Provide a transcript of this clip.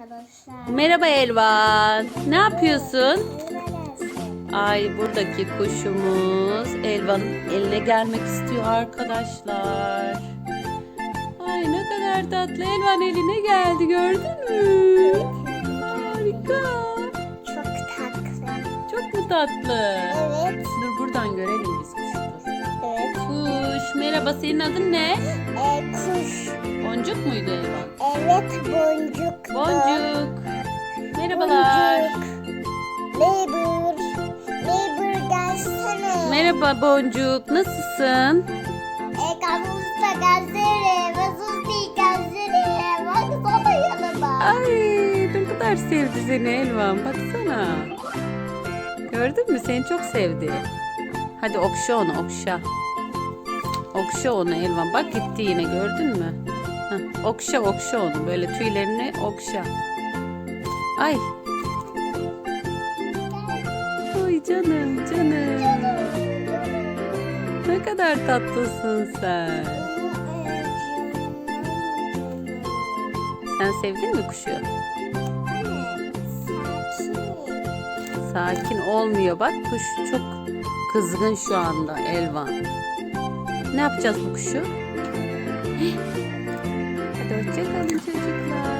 arkadaşlar. Merhaba Elvan. Ne yapıyorsun? Ay buradaki kuşumuz Elvan'ın eline gelmek istiyor arkadaşlar. Ay ne kadar tatlı. Elvan eline geldi gördün mü? Harika. Çok tatlı. Çok mu tatlı? Evet. Dur buradan görelim biz kuşu. Evet. Kuş merhaba senin adın ne? E, kuş. Boncuk muydu Elvan? Evet boncuk. Boncuk. Merhaba Boncuk. Nasılsın? E, kamusta gelsene. Mesut gelsene. Bak baba yanıma. Ay ne kadar sevdi seni Elvan. Baksana. Gördün mü? Seni çok sevdi. Hadi okşa onu okşa. Okşa onu Elvan. Bak gitti yine gördün mü? Heh, okşa okşa onu. Böyle tüylerini okşa. Ay. Ay canım. Ne kadar tatlısın sen. Sen sevdin mi kuşu? Sakin olmuyor bak kuş çok kızgın şu anda Elvan. Ne yapacağız bu kuşu? Hadi hoşçakalın çocuklar.